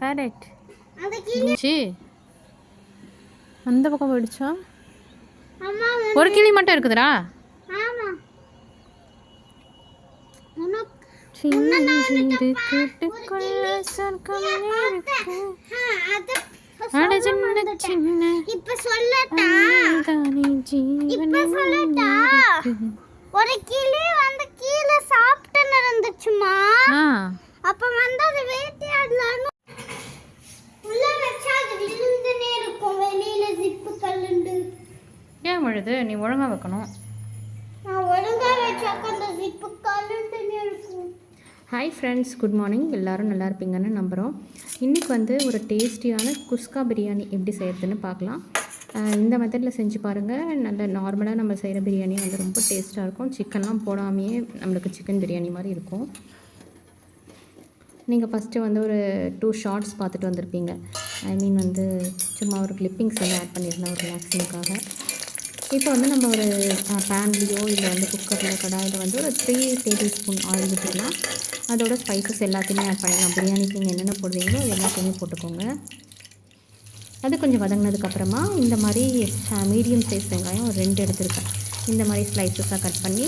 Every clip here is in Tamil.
கரெக்ட் அந்த பக்கம் போயிடுச்சா? ஒரு கிளி மட்டும் இருக்குதுடா. சின்ன சின்ன சொல்லட்டா? இப்ப சொல்லட்டா? ஒரு கிளி வந்து கீழே சாப்பிட்டு இருந்துச்சுமா அப்ப வந்து அது வேட்டையாடலான்னு உள்ள வச்சா அது விழுந்துனே இருக்கும். வெளியில ஜிப்பு கல்லுண்டு. ஏன் விழுது? நீ ஒழுங்கா வைக்கணும். நான் ஒழுங்கா வச்சாக்க அந்த ஜிப்பு கல்லுண்டுனே இருக்கும். ஹாய் ஃப்ரெண்ட்ஸ் குட் மார்னிங் எல்லோரும் நல்லா இருப்பீங்கன்னு நம்புகிறோம் இன்றைக்கி வந்து ஒரு டேஸ்டியான குஸ்கா பிரியாணி எப்படி செய்கிறதுன்னு பார்க்கலாம். இந்த மெத்தடில் செஞ்சு பாருங்கள் நல்ல நார்மலாக நம்ம செய்கிற பிரியாணி வந்து ரொம்ப டேஸ்ட்டாக இருக்கும். சிக்கன்லாம் போடாமையே நம்மளுக்கு சிக்கன் பிரியாணி மாதிரி இருக்கும். நீங்கள் ஃபஸ்ட்டு வந்து ஒரு டூ ஷார்ட்ஸ் பார்த்துட்டு வந்திருப்பீங்க. ஐ மீன் வந்து சும்மா ஒரு கிளிப்பிங்ஸ் வந்து ஆட் பண்ணியிருந்தேன் ஒரு ரிலாக்ஸிங்காக இப்போ வந்து நம்ம ஒரு பேன்லேயோ இல்லை வந்து குக்கரில் கடாயில் வந்து ஒரு த்ரீ டேபிள் ஸ்பூன் ஆயில் விட்டுக்கலாம் அதோட ஸ்பைசஸ் எல்லாத்தையுமே ஆட் பண்ணிடலாம். பிரியாணிக்கு நீங்கள் என்னென்ன போடுவீங்களோ எல்லாத்தையுமே போட்டுக்கோங்க. அது கொஞ்சம் வதங்கினதுக்கப்புறமா இந்த மாதிரி மீடியம் சைஸ் வெங்காயம் ஒரு ரெண்டு எடுத்துருக்கேன். இந்த மாதிரி ஸ்லைசஸாக கட் பண்ணி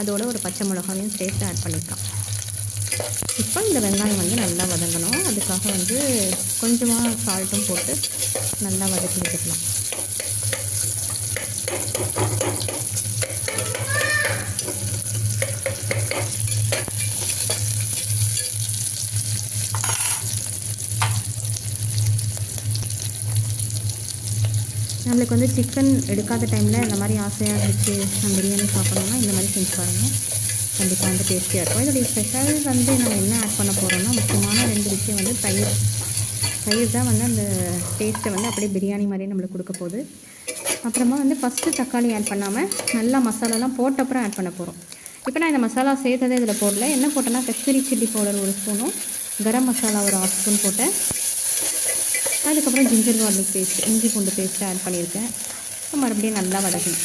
அதோட ஒரு பச்சை மிளகாயும் சேர்த்து ஆட் பண்ணிக்கலாம். இப்போ இந்த வெங்காயம் வந்து நல்லா வதங்கணும். அதுக்காக வந்து கொஞ்சமாக சால்ட்டும் போட்டு நல்லா வதக்கி விட்டுக்கலாம் நம்மளுக்கு வந்து சிக்கன் எடுக்காத டைமில் இந்த மாதிரி ஆசையாக இருந்துச்சு நம்ம பிரியாணி சாப்பிட்ணுன்னா இந்த மாதிரி செஞ்சு பாருங்கள் கண்டிப்பாக வந்து டேஸ்டியாக இருக்கும். இதோடைய ஸ்பெஷல் வந்து நம்ம என்ன ஆட் பண்ண போகிறோம்னா முக்கியமான ரெண்டு விஷயம் வந்து தயிர். தயிர் தான் வந்து அந்த டேஸ்ட்டை வந்து அப்படியே பிரியாணி மாதிரியே நம்மளுக்கு கொடுக்க போகுது. அப்புறமா வந்து ஃபஸ்ட்டு தக்காளி ஆட் பண்ணாமல் நல்லா மசாலாலாம் போட்ட அப்புறம் ஆட் பண்ண போகிறோம் இப்போ நான் இந்த மசாலா சேர்த்ததே இதில் போடல. என்ன போட்டேன்னா கஸ்தூரி சில்லி பவுடர் ஒரு ஸ்பூனும் கரம் மசாலா ஒரு ஆஃப் ஸ்பூன் போட்டேன். அதுக்கப்புறம் ஜிஞ்சர் கார்லிக் பேஸ்ட் இஞ்சி பூண்டு பேஸ்ட்டு ஆட் பண்ணியிருக்கேன். மறுபடியும் நல்லா வதக்கணும்.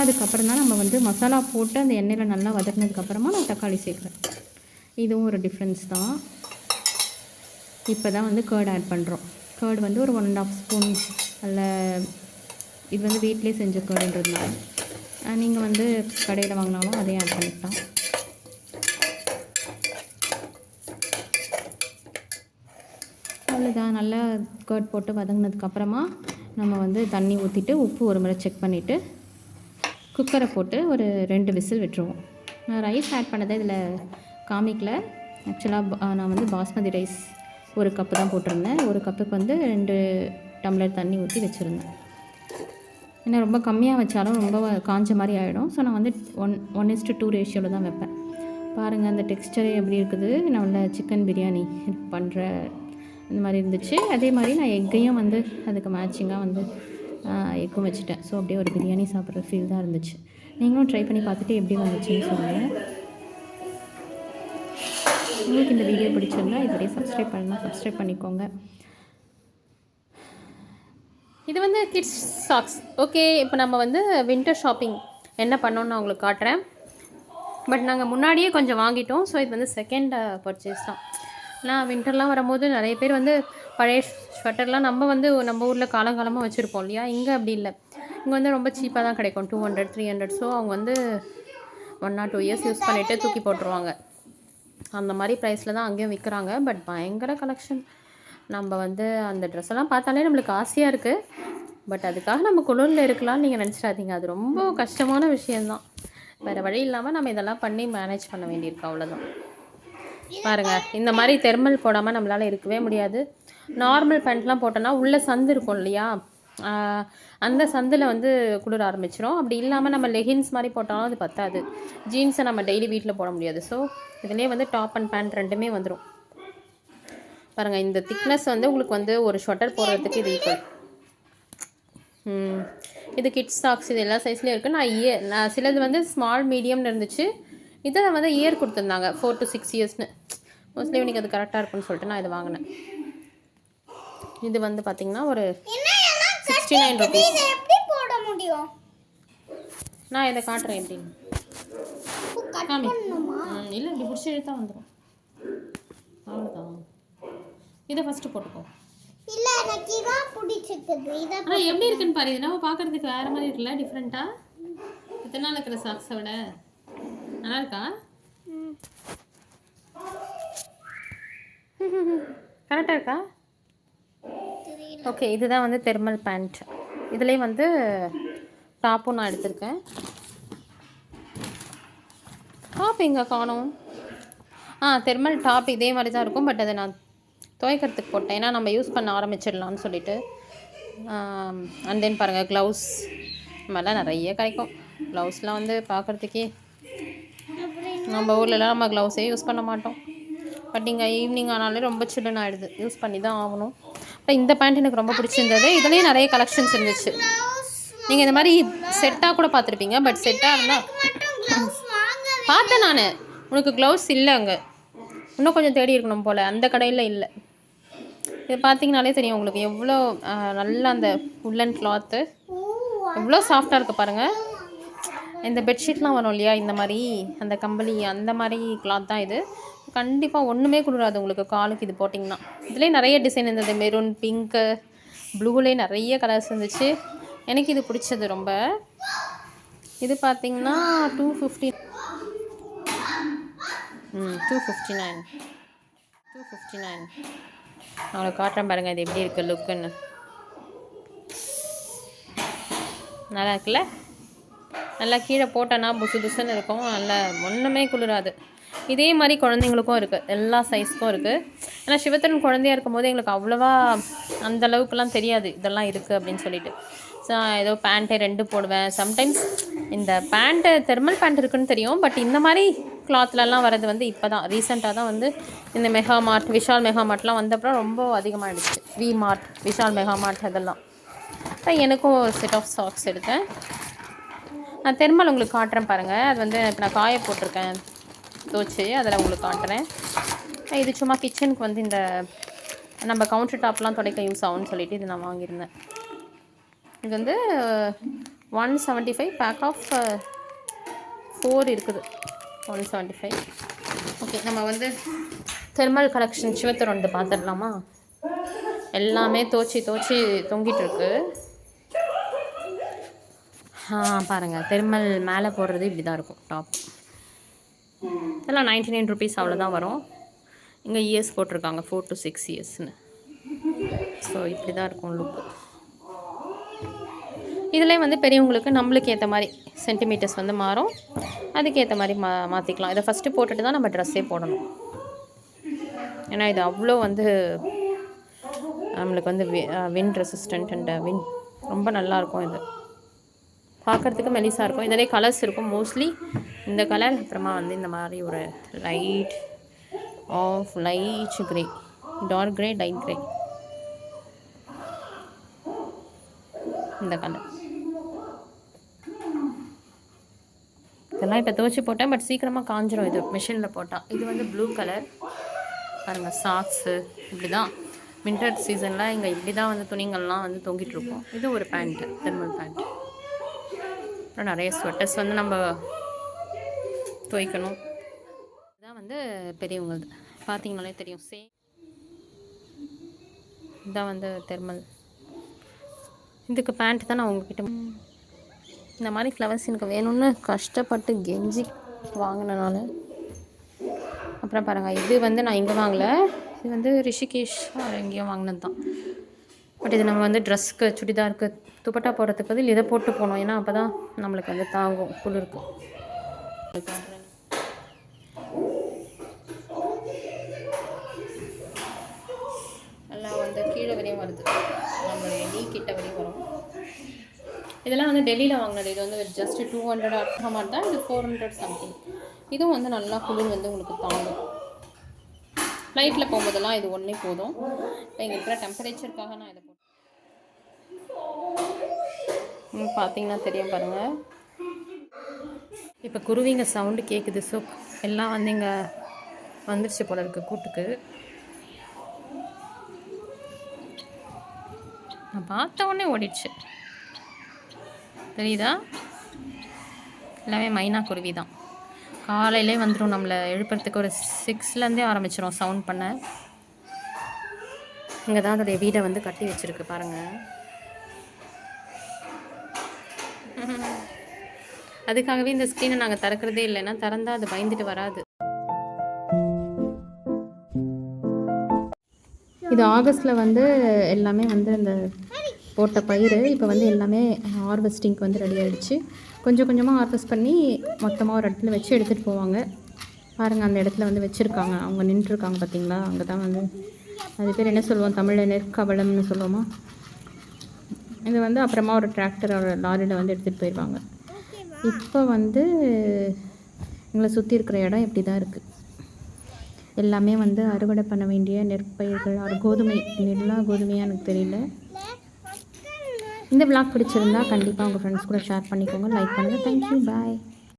அதுக்கப்புறம் தான் நம்ம வந்து மசாலா போட்டு அந்த எண்ணெயில் நல்லா வதக்கினதுக்கப்புறமா நான் தக்காளி சேர்க்குறேன். இதுவும் ஒரு டிஃப்ரென்ஸ் தான். இப்போ தான் வந்து கேர்டு ஆட் பண்ணுறோம் கேர்டு வந்து ஒரு ஒன் அண்ட் ஆஃப் ஸ்பூன் அல்ல இது வந்து வீட்டிலே செஞ்ச கேர்டுன்றதுனால நீங்கள் வந்து கடையில் வாங்கினாலும் அதையும் ஆட் பண்ணிக்கலாம். இதாக நல்லா கர்ட் போட்டு வதங்கினதுக்கப்புறமா நம்ம வந்து தண்ணி ஊற்றிட்டு உப்பு ஒரு முறை செக் பண்ணிவிட்டு குக்கரை போட்டு ஒரு ரெண்டு விசில் விட்டுருவோம். நான் ரைஸ் ஆட் பண்ணதை இதில் காமிக்கல. ஆக்சுவலாக நான் வந்து பாஸ்மதி ரைஸ் ஒரு கப்பு தான் போட்டிருந்தேன். ஒரு கப்புக்கு வந்து ரெண்டு டம்ளர் தண்ணி ஊற்றி வச்சுருந்தேன். ஏன்னா ரொம்ப கம்மியாக வச்சாலும் ரொம்ப காஞ்ச மாதிரி ஆகிடும் ஸோ நான் வந்து ஒன் ஒன் இஸ்ட்டு டூ ரேஷியோவில் தான் வைப்பேன். பாருங்கள் அந்த டெக்ஸ்டரே எப்படி இருக்குது. நான் உள்ள சிக்கன் பிரியாணி பண்ணுற இந்த மாதிரி இருந்துச்சு. அதே மாதிரி நான் எக்கையும் வந்து அதுக்கு மேட்சிங்காக வந்து எக்கும் வச்சுட்டேன். ஸோ அப்படியே ஒரு பிரியாணி சாப்பிட்ற ஃபீல் தான் இருந்துச்சு. நீங்களும் ட்ரை பண்ணி பார்த்துட்டு எப்படி வந்துச்சுன்னு சொல்லுங்கள் உங்களுக்கு இந்த வீடியோ பிடிச்சிருந்தா இதுவரையும் சப்ஸ்கிரைப் பண்ணால் சப்ஸ்கிரைப் பண்ணிக்கோங்க. இது வந்து கிட்ஸ் சாக்ஸ் ஓகே இப்போ நம்ம வந்து வின்டர் ஷாப்பிங் என்ன பண்ணோன்னு நான் உங்களுக்கு காட்டுறேன். பட் நாங்கள் முன்னாடியே கொஞ்சம் வாங்கிட்டோம். ஸோ இது வந்து செகண்ட் பர்ச்சேஸ் தான். நான் வின்டர்லாம் வரும்போது நிறைய பேர் வந்து பழைய ஸ்வெட்டர்லாம் நம்ம வந்து நம்ம ஊரில் காலங்காலமாக வச்சுருப்போம் இல்லையா? இங்கே அப்படி இல்லை. இங்கே வந்து ரொம்ப சீப்பாக தான் கிடைக்கும். Two hundred three hundred so அவங்க வந்து one or two years use பண்ணிவிட்டு தூக்கி போட்டுருவாங்க. அந்த மாதிரி ப்ரைஸில் தான் அங்கேயும் விற்கிறாங்க பட் பயங்கர கலெக்ஷன் நம்ம வந்து அந்த ட்ரெஸ் எல்லாம் பார்த்தாலே நம்மளுக்கு ஆசையாக இருக்குது பட் அதுக்காக நம்ம குளிரில் இருக்கலாம்னு நீங்கள் நினச்சிடாதீங்க. அது ரொம்ப கஷ்டமான விஷயந்தான் வேறு வழி இல்லாமல் நம்ம இதெல்லாம் பண்ணி மேனேஜ் பண்ண வேண்டியிருக்கு. அவ்வளோதான் பாருங்கள் இந்த மாதிரி தெர்மல் போடாமல் நம்மளால் இருக்கவே முடியாது. நார்மல் பேண்ட்லாம் போட்டோன்னா உள்ளே சந்து இருக்கும் இல்லையா? அந்த சந்தில் வந்து குளிர ஆரம்பிச்சிடும் அப்படி இல்லாமல் நம்ம லெகின்ஸ் மாதிரி போட்டாலும் அது பத்தாது. ஜீன்ஸை நம்ம டெய்லி வீட்டில் போட முடியாது. ஸோ இதுலேயே வந்து டாப் அண்ட் பேண்ட் ரெண்டுமே வந்துடும் பாருங்கள் இந்த திக்னஸ் வந்து உங்களுக்கு வந்து ஒரு ஸ்வெட்டர் போடுறதுக்கு இது ஈக்குவல் இது கிட்ஸ் சாக்ஸ் இது எல்லா சைஸ்லேயும் இருக்குது நான் ஏ நான் சிலது வந்து ஸ்மால் மீடியம்னு இருந்துச்சு. இதில் வந்து இயர் கொடுத்துருந்தாங்க. ஃபோர் டு சிக்ஸ் இயர்ஸ்னு மோஸ்ட்லி எனக்கு அது கரெக்டாக இருக்கும்னு சொல்லிட்டு நான் இதை வாங்கினேன். இது வந்து பார்த்திங்கன்னா ஒரு சிக்ஸ்டி நைன் ருபீஸ் இதை போட முடியும்? நான் இதை காட்டுறேன் எப்படின்னு காமி. இல்லை இப்படி பிடிச்சி இழுத்தா வந்துடும் அவ்வளோதான் இதை ஃபஸ்ட்டு போட்டுக்கோ. இல்ல எனக்கு இதான் பிடிச்சிருக்குது. இதை ஆனால் எப்படி இருக்குன்னு பாரு. இது நம்ம பார்க்கறதுக்கு வேறு மாதிரி இருக்குல்ல டிஃப்ரெண்ட்டாக இத்தனை நாள் இருக்கிற சாக்ஸை விட. நல்லா இருக்கா. கரெக்டாக இருக்கா? ஓகே இதுதான் வந்து தெர்மல் பேண்ட். இதுலேயே வந்து டாப்பும் நான் எடுத்திருக்கேன். டாப் எங்கே காணோம்? ஆ தெர்மல் டாப் இதே மாதிரி தான் இருக்கும் பட் அதை நான் துவைக்கிறதுக்கு போட்டேன். ஏன்னா நம்ம யூஸ் பண்ண ஆரம்பிச்சிடலாம்னு சொல்லிட்டு. அண்ட் தென் பாருங்கள் க்ளவுஸ் மாதிரிலாம் நிறைய கிடைக்கும். க்ளவுஸ்லாம் வந்து பார்க்குறதுக்கே நம்ம ஊர்லலாம் நம்ம க்ளவுஸே யூஸ் பண்ண மாட்டோம். பட் இங்கே ஈவினிங் ஆனாலே ரொம்ப சில்லுன்னு ஆகிடுது யூஸ் பண்ணி தான் ஆகணும். அப்புறம் இந்த பேண்ட் எனக்கு ரொம்ப பிடிச்சிருந்தது. இதுலேயும் நிறைய கலெக்ஷன்ஸ் இருந்துச்சு. நீங்கள் இந்த மாதிரி செட்டாக கூட பார்த்துருப்பீங்க. பட் செட்டாக இருந்தால் பார்த்தேன் நான். உனக்கு க்ளவுஸ் இல்லை அங்கே. இன்னும் கொஞ்சம் தேடி இருக்கணும் போல். அந்த கடையில் இல்லை. இது பார்த்தீங்கனாலே தெரியும் உங்களுக்கு. எவ்வளோ நல்லா நல்ல அந்த உள்ளன் கிளாத்து எவ்வளோ சாஃப்டாக இருக்குது பாருங்கள் இந்த பெட்ஷீட்லாம் வரும் இல்லையா? இந்த மாதிரி அந்த கம்பளி அந்த மாதிரி கிளாத் தான் இது. கண்டிப்பாக ஒன்றுமே கொடுக்காது உங்களுக்கு காலுக்கு இது போட்டிங்கன்னா. இதுலேயே நிறைய டிசைன் இருந்தது. மெரூன் பிங்க்கு ப்ளூலேயே நிறைய கலர்ஸ் இருந்துச்சு. எனக்கு இது பிடிச்சது ரொம்ப. இது பார்த்தீங்கன்னா டூ ஃபிஃப்டி ம் two fifty nine two fifty nine அவங்களுக்கு காட்டுறேன் பாருங்கள் இது எப்படி இருக்குது லுக்குன்னு நல்லா இருக்குல்ல? நல்லா கீழே போட்டோன்னா புசு புசுன்னு இருக்கும். நல்லா ஒன்றுமே குளிராது. இதே மாதிரி குழந்தைங்களுக்கும் இருக்குது எல்லா சைஸ்க்கும் இருக்குது ஏன்னா சிவத்தன் குழந்தையாக இருக்கும்போது எங்களுக்கு அவ்வளோவா அந்த அளவுக்குலாம் தெரியாது. இதெல்லாம் இருக்குது அப்படின்னு சொல்லிட்டு. ஸோ ஏதோ பேண்ட்டை ரெண்டு போடுவேன். சம்டைம்ஸ் இந்த பேண்ட்டு தெர்மல் பேண்ட் இருக்குன்னு தெரியும். பட் இந்த மாதிரி கிளாத்லலாம் வரது வந்து இப்போ தான் ரீசெண்டாக தான் வந்து இந்த மெகா மார்ட் விஷால் மெகா மார்ட்லாம் வந்தப்பறம் ரொம்ப அதிகமாகிடுச்சு V Mart Vishal Mega Mart அதெல்லாம். எனக்கும் ஒரு செட் ஆஃப் சாக்ஸ் எடுத்தேன். நான் தெர்மல் உங்களுக்கு காட்டுறேன் பாருங்கள் அது வந்து இப்போ நான் காய போட்டிருக்கேன். தோச்சு அதில் உங்களுக்கு காட்டுறேன். இது சும்மா கிச்சனுக்கு வந்து இந்த நம்ம கவுண்டர் டாப்லாம் துடைக்க யூஸ் ஆகும்னு சொல்லிட்டு இது நான் வாங்கியிருந்தேன். இது வந்து one seventy five pack of four இருக்குது. ஒன் செவன்ட்டி ஃபைவ் ஓகே நம்ம வந்து தெர்மல் கலெக்ஷன் சிவத்தர் வந்து பார்த்துடலாமா எல்லாமே தோச்சி தோச்சி தொங்கிட்டு இருக்கு. பாருங்கள் தெர்மல் மேலே போடுறது இப்படி தான் இருக்கும் டாப் இதெல்லாம் நைன்டி நைன் ருபீஸ் அவ்வளோதான் வரும். இங்கே இயர்ஸ் போட்டிருக்காங்க ஃபோர் டு சிக்ஸ் இயர்ஸ்னு ஸோ இப்படி தான் இருக்கும் லுக்கு இதிலே வந்து பெரியவங்களுக்கு நம்மளுக்கு ஏற்ற மாதிரி சென்டிமீட்டர்ஸ் வந்து மாறும். அதுக்கேற்ற மாதிரி மா மாற்றிக்கலாம் இதை ஃபஸ்ட்டு போட்டுட்டு தான் நம்ம ட்ரெஸ்ஸே போடணும். ஏன்னா இது அவ்வளோ வந்து நம்மளுக்கு வந்து வின் ரெசிஸ்டன்ட் அண்ட் வின் ரொம்ப நல்லா இருக்கும் இது. பார்க்குறதுக்கு மெலிசாக இருக்கும். இதிலே கலர்ஸ் இருக்கும். மோஸ்ட்லி இந்த கலர் அப்புறமா வந்து இந்த மாதிரி ஒரு light of light grey dark grey light grey இந்த கலர் இதெல்லாம் இப்போ துவச்சி போட்டேன் பட் சீக்கிரமாக காஞ்சிரும் இது. மிஷினில் போட்டால் இது வந்து ப்ளூ கலர் பாருங்கள் சாக்ஸு இப்படி தான் வின்டர் சீசனில் இங்கே இப்படி தான் வந்து துணிங்கள்லாம் வந்து தொங்கிட்டுருக்கும் இது ஒரு பேண்ட்டு தெர்மல் பேண்ட் அப்புறம் நிறைய ஸ்வெட்டர்ஸ் வந்து நம்ம துவைக்கணும். இதான் வந்து பெரியவங்களது பார்த்தீங்கனாலே தெரியும். சேம் இதான் வந்து தெர்மல் இதுக்கு பேண்ட் தான் நான் உங்ககிட்ட இந்த மாதிரி ஃப்ளவர்ஸ் எனக்கு வேணும்னு கஷ்டப்பட்டு கெஞ்சி வாங்கினனால. அப்புறம் பாருங்கள் இது வந்து நான் இங்கே வாங்கலை. இது வந்து ரிஷிகேஷ் எங்கேயோ வாங்கினது தான் பட் இது நம்ம வந்து ட்ரெஸ்க்கு சுடிதாருக்கு துப்பட்டா போடுறதுக்கு பதில் இதை போட்டு போனோம் ஏன்னா அப்போ தான் நம்மளுக்கு வந்து தாங்கும் குளிருக்கு நல்லா வந்து கீழே வரையும் வருது. நம்மளுடைய நீ கிட்ட வரையும் வரும். இதெல்லாம் வந்து டெல்லியில் வாங்கினது. இது வந்து ஜஸ்ட் டூ ஹண்ட்ரட் அட்ரா மாதிரி தான். இது ஃபோர் ஹண்ட்ரட் சம்திங் இதுவும் வந்து நல்லா குளிர் வந்து உங்களுக்கு தாங்கும். ஃப்ளைட்டில் போகும்போதெல்லாம் இது ஒன்றே போதும். இப்போ இங்கே இருக்கிற டெம்பரேச்சருக்காக நான் இதை போட்டேன் ம், பார்த்தீங்கன்னா தெரியும் பாருங்கள் இப்போ குருவிங்க சவுண்டு கேட்குது ஸோ எல்லாம் வந்து இங்கே வந்துருச்சு போல இருக்குது கூட்டுக்கு. நான் பார்த்த உடனே ஓடிடுச்சு. தெரியுதா? எல்லாமே மைனா குருவி தான். காலையிலே வந்துடும் நம்மளை எழுப்புறதுக்கு ஒரு சிக்ஸ்லேருந்தே ஆரம்பிச்சிடும் சவுண்ட் பண்ண. இங்கே தான் அதோடைய வீடை வந்து கட்டி வச்சிருக்கு பாருங்கள் அதுக்காகவே இந்த ஸ்க்ரீனை நாங்கள் திறக்கிறதே இல்லைன்னா திறந்தா அது பயந்துட்டு வராது. இது ஆகஸ்ட்டில் வந்து எல்லாமே வந்து இந்த போட்ட பயிர் இப்போ வந்து எல்லாமே ஹார்வெஸ்டிங்க்கு வந்து ரெடி ஆகிடுச்சு கொஞ்சம் கொஞ்சமாக ஹார்வெஸ்ட் பண்ணி மொத்தமாக ஒரு இடத்துல வச்சு எடுத்துகிட்டு போவாங்க. பாருங்கள் அந்த இடத்துல வந்து வச்சுருக்காங்க. அவங்க நின்றுருக்காங்க பார்த்தீங்களா அங்கே தான் வந்து அது பேர் என்ன சொல்லுவோம்? தமிழில் நெற்கவளம்னு சொல்லுவோமா? இது வந்து அப்புறமா ஒரு டிராக்டர் லாரியில் வந்து எடுத்துகிட்டு போயிடுவாங்க இப்போ வந்து எங்களை சுற்றி இருக்கிற இடம் இப்படி தான் இருக்குது எல்லாமே வந்து அறுவடை பண்ண வேண்டிய நெற்பயிர்கள் அது கோதுமை நெல்லா கோதுமையாக எனக்கு தெரியல. இந்த விளாக் பிடிச்சிருந்தா கண்டிப்பாக உங்கள் ஃப்ரெண்ட்ஸ் கூட ஷேர் பண்ணிக்கோங்க லைக் பண்ணுங்கள் தேங்க்யூ பாய்